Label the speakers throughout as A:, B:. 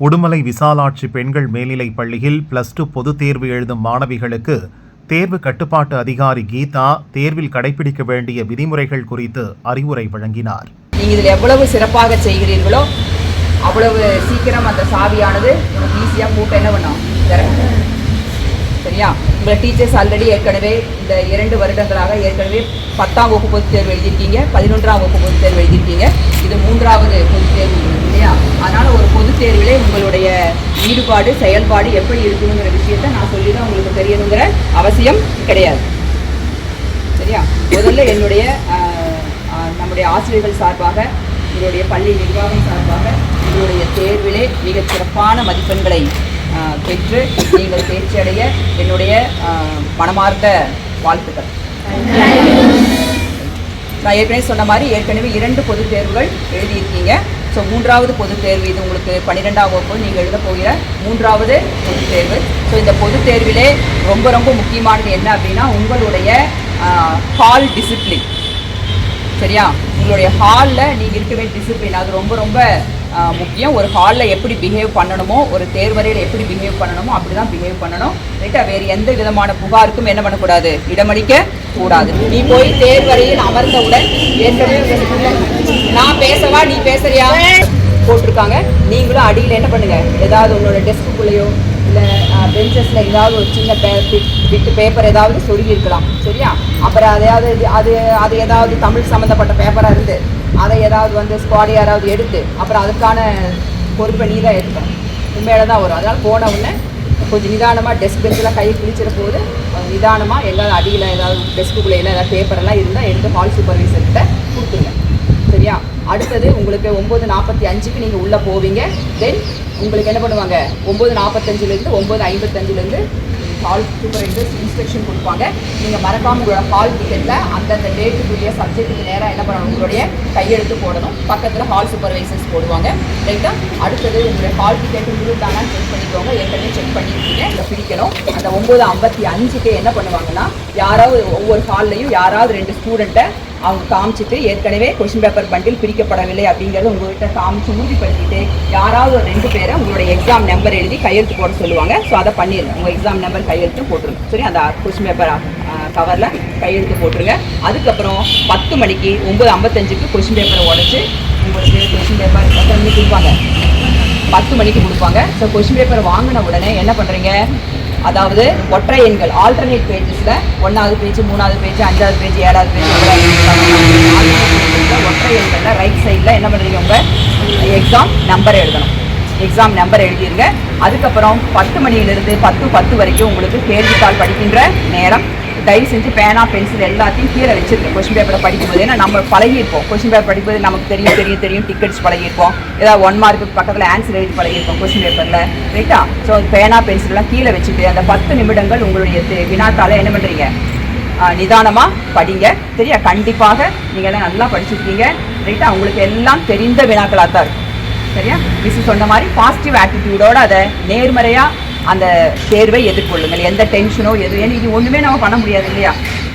A: உடுமலை விசாலாட்சி பெண்கள் மேல்நிலைப் பள்ளியில் பிளஸ் டூ பொதுத் தேர்வு எழுதும் மாணவிகளுக்கு தேர்வு கட்டுப்பாட்டு அதிகாரி கீதா தேர்வில் கடைபிடிக்க வேண்டிய விதிமுறைகள் குறித்து அறிவுரை வழங்கினார்.
B: நீங்கள் இதில் எவ்வளவு சிறப்பாக செய்கிறீர்களோ அவ்வளவு சீக்கிரம் அந்த சாவியானது உங்களுக்கு ஈஸியாக கூட்ட என்ன பண்ணும்? சரியா? உங்களை டீச்சர்ஸ் ஆல்ரெடி ஏற்கனவே இந்த இரண்டு வருடங்களாக ஏற்கனவே பத்தாம் வகுப்பு பொதுத் தேர்வு எழுதியிருக்கீங்க பதினொன்றாம் வகுப்பு பொதுத் தேர்வு எழுதியிருக்கீங்க. இது மூன்றாவது பொதுத் தேர்வு இல்லையா? அதனால் ஒரு பொதுத் தேர்விலே உங்களுடைய ஈடுபாடு செயல்பாடு எப்படி இருக்கணுங்கிற விஷயத்தை நான் சொல்லி தான் உங்களுக்கு தெரியணுங்கிற அவசியம் கிடையாது. சரியா? முதல்ல என்னுடைய நம்முடைய ஆசிரியர்கள் சார்பாக உங்களுடைய பள்ளி நிர்வாகம் சார்பாக உங்களுடைய தேர்விலே மிகச் சிறப்பான மதிப்பெண்களை பெற்று நீங்கள் தேர்ச்சி அடைய என்னுடைய மனமார்ந்த வாழ்த்துக்கள். நான் ஏற்கனவே சொன்ன மாதிரி ஏற்கனவே இரண்டு பொது தேர்வுகள் எழுதியிருக்கீங்க. ஸோ மூன்றாவது பொதுத் தேர்வு இது உங்களுக்கு பன்னிரெண்டாம் வகுப்பு நீங்கள் எழுத போகிற மூன்றாவது பொதுத் தேர்வு. ஸோ இந்த பொதுத் தேர்விலே ரொம்ப ரொம்ப முக்கியமானது என்ன அப்படின்னா உங்களுடைய ஹால் டிசிப்ளின் சரியா? உங்களுடைய ஹாலில் நீங்கள் இருக்க வேண்டிய டிசிப்ளின் அது ரொம்ப ரொம்ப முக்கியம். ஒரு ஹாலில் எப்படி பிஹேவ் பண்ணணுமோ ஒரு தேர்வரையில் எப்படி பிஹேவ் பண்ணணுமோ அப்படி தான் பிஹேவ் பண்ணணும். ரைட்டா வேறு எந்த விதமான புகாருக்கும் என்ன பண்ணக்கூடாது? இடமளிக்க கூடாது. நீ போய் தேர்வரையில் அமர்ந்தவுடன் ஏற்கனவே நான் பேசவா நீ பேசுறியா? போட்டிருக்காங்க. நீங்களும் அடியில் என்ன பண்ணுங்க? ஏதாவது உங்களோட டெஸ்க்குள்ளேயோ இல்லை பெஞ்சஸில் ஏதாவது ஒரு சின்ன பே விட்டு பேப்பர் ஏதாவது சொல்லியிருக்கலாம். சரியா? அப்புறம் அதையாவது அது அது ஏதாவது தமிழ் சம்மந்தப்பட்ட பேப்பராக இருந்து அதை ஏதாவது வந்து ஸ்குவாட் யாராவது எடுத்து அப்புறம் அதுக்கான பொறுப்பை நீ தான் எடுக்கணும் உண்மையில தான் வரும். அதனால் போன உடனே கொஞ்சம் நிதானமாக டெஸ்க் பெஞ்செல்லாம் கையை கிழிச்சிட போது நிதானமாக எங்காவது அடியில் ஏதாவது டெஸ்க்குள்ளே எல்லாம் ஏதாவது பேப்பரெல்லாம் இருந்தால் எடுத்து ஹால் சூப்பர்வைசர்கிட்ட கொடுத்துருங்க. சரியா? அடுத்தது உங்களுக்கு ஒம்பது நாற்பத்தி அஞ்சுக்கு நீங்கள் உள்ளே போவீங்க. தென் உங்களுக்கு என்ன பண்ணுவாங்க? ஒம்பது நாற்பத்தஞ்சிலேருந்து ஒம்பது ஐம்பத்தஞ்சிலேருந்து ஹால் சூப்பர்வைசர்ஸ் இன்ஸ்ட்ரக்ஷன் கொடுப்பாங்க. நீங்கள் மறக்காமல் உங்களோட ஹால் டிக்கெட்டில் அந்தந்த டேட்டுக்குரிய சப்ஜெக்ட்டுக்கு நேராக என்ன பண்ணணும்? உங்களுடைய கையெழுத்து போடணும். பக்கத்தில் ஹால் சூப்பர்வைசர்ஸ் போடுவாங்க. ரைட்டா அடுத்தது உங்களுடைய ஹால் டிக்கெட் முழுதானான்னு செக் பண்ணிக்கோங்க. ஏற்கனவே செக் பண்ணியிருக்கீங்க இதை பிடிக்கணும். அந்த ஒம்பது ஐம்பத்தி அஞ்சுக்கு என்ன பண்ணுவாங்கன்னா யாராவது ஒவ்வொரு ஹால்லையும் யாராவது ரெண்டு ஸ்டூடெண்ட்டை அவங்க காமிச்சிட்டு ஏற்கனவே கொஷின் பேப்பர் பண்டில் பிரிக்கப்படவில்லை அப்படிங்கிறத உங்கள்கிட்ட காமிச்சு உறுதிப்படுத்திட்டு யாராவது ஒரு ரெண்டு பேரை உங்களுடைய எக்ஸாம் நம்பர் எழுதி கையெழுத்து போட சொல்லுவாங்க. ஸோ அதை பண்ணிடுங்க உங்கள் எக்ஸாம் நம்பர் கையெழுத்து போட்டுருங்க. சரி அந்த கொஷின் பேப்பர் கவரில் கையெழுத்து போட்டுருங்க. அதுக்கப்புறம் பத்து மணிக்கு ஒம்பது ஐம்பத்தஞ்சுக்கு கொஷின் பேப்பரை உடச்சி உங்களுக்கு கொஷின் பேப்பர் பத்து மணிக்கு கொடுப்பாங்க. பத்து மணிக்கு கொடுப்பாங்க. ஸோ கொஷின் பேப்பர் வாங்கின உடனே என்ன பண்ணுறீங்க அதாவது ஒற்றை எண்கள் ஆல்டர்னேட் பேஜஸில் ஒன்றாவது பேஜ் மூணாவது பேஜ் அஞ்சாவது பேஜ் ஏழாவது பேஜ் ஒற்றை எண்களில் ரைட் சைடில் என்ன பண்ணுறீங்க உங்கள் எக்ஸாம் நம்பர் எழுதணும். எக்ஸாம் நம்பர் எழுதிடுங்க அதுக்கப்புறம் பத்து மணியிலிருந்து பத்து பத்து வரைக்கும் உங்களுக்கு கேள்வித்தாள் படிக்கின்ற நேரம் தயவு செஞ்சு பேனா பென்சில் எல்லாத்தையும் கீழே வச்சிருக்கேன் கொஸ்டின் பேப்பரை படிக்கும்போது ஏன்னா நம்ம பழகியிருப்போம். கொஸ்டின் பேப்பர் படிக்கும்போது நமக்கு தெரியும் தெரியும் தெரியும் டிக்கெட்ஸ் பழகியிருப்போம். ஏதாவது ஒன் மார்க்கு பக்கத்தில் ஆன்சர் எழுதி பழகியிருப்போம் கொஸ்டின் பேப்பரில் ரைட்டா ஸோ பேனா பென்சிலெலாம் கீழே வச்சுட்டு அந்த பத்து நிமிடங்கள் உங்களுடைய தே- என்ன பண்ணுறீங்க நிதானமாக படிங்க. சரியா? கண்டிப்பாக நீங்கள் எல்லாம் நல்லா படிச்சிருக்கீங்க. ரைட்டா உங்களுக்கு எல்லாம் தெரிந்த வினாக்களாக தான் இருக்கும். சரியா? மிஸ் சொன்ன மாதிரி பாசிட்டிவ் ஆட்டிடியூடோட அதை நேர்மறையாக அந்த தேர்வை எதிர்கொள்ளுங்கள். எந்த டென்ஷனோ எது ஏன்னா இது ஒன்றுமே நம்ம பண்ண முடியாது இல்லையா?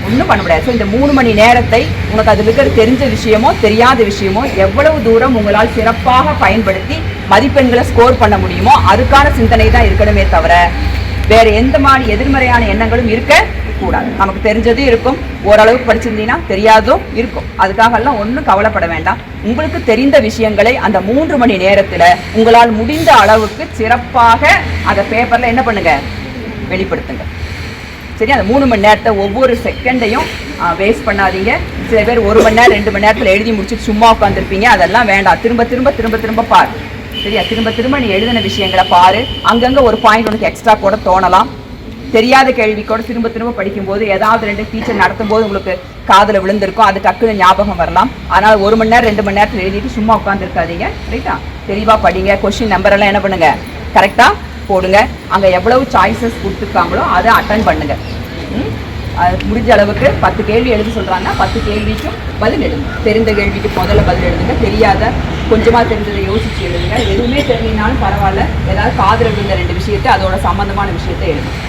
B: ஒன்றும் பண்ண முடியாது. ஸோ இந்த மூணு மணி நேரத்தை உனக்கு அதில் இருக்கிற தெரிஞ்ச விஷயமோ தெரியாத விஷயமோ எவ்வளவு தூரம் உங்களால் சிறப்பாக பயன்படுத்தி மதிப்பெண்களை ஸ்கோர் பண்ண முடியுமோ அதுக்கான சிந்தனை தான் இருக்கணுமே தவிர வேறு எந்த மாதிரி எதிர்மறையான எண்ணங்களும் இருக்க கூடாது. நமக்கு தெரிஞ்சதும் இருக்கும். ஓரளவுக்கு படிச்சிருந்தீங்கன்னா தெரியாதும் இருக்கும். அதுக்காகலாம் ஒன்றும் கவலைப்பட வேண்டாம். உங்களுக்கு தெரிந்த விஷயங்களை அந்த மூன்று மணி நேரத்தில் உங்களால் முடிந்த அளவுக்கு சிறப்பாக அந்த பேப்பரில் என்ன பண்ணுங்க? வெளிப்படுத்துங்க. சரி அந்த மூணு மணி நேரத்தை ஒவ்வொரு செகண்டையும் வேஸ்ட் பண்ணாதீங்க. சில பேர் ஒரு மணி நேரம் ரெண்டு மணி நேரத்தில் எழுதி முடிச்சுட்டு சும்மா உட்காந்துருப்பீங்க அதெல்லாம் வேண்டாம். திரும்ப திரும்ப திரும்ப திரும்ப பாரு. சரியா? திரும்ப திரும்ப நீ எழுதின விஷயங்களை பாரு. அங்கங்கே ஒரு பாயிண்ட் உனக்கு எக்ஸ்ட்ரா கூட தோணலாம். தெரியாத கேள்வி கூட திரும்ப திரும்ப படிக்கும்போது ஏதாவது ரெண்டு டீச்சர் நடத்தும் போது உங்களுக்கு காதில் விழுந்திருக்கும் அது டக்குன்னு ஞாபகம் வரலாம். அதனால் ஒரு மணி நேரம் ரெண்டு மணி நேரத்தில் எழுதிட்டு சும்மா உட்காந்துருக்காதீங்க ரைட்டா தெளிவாக படிங்க கொஷின் நம்பரெல்லாம் என்ன பண்ணுங்க? கரெக்டாக போடுங்க. அங்கே எவ்வளவு சாய்ஸஸ் கொடுத்துருக்காங்களோ அதை அட்டன் பண்ணுங்க. அது முடிஞ்ச அளவுக்கு பத்து கேள்வி எழுத சொல்கிறாங்கன்னா பத்து கேள்விக்கும் பதில் எழுதுங்க. தெரிந்த கேள்விக்கு முதல்ல பதில் எழுதுங்க. தெரியாத கொஞ்சமாக தெரிஞ்சதை யோசிச்சு எழுதுங்க. எதுவுமே தெரியலனாலும் பரவாயில்ல. ஏதாவது காதில் விழுந்த ரெண்டு விஷயத்தை அதோட சம்மந்தமான விஷயத்தை எழுதுங்க.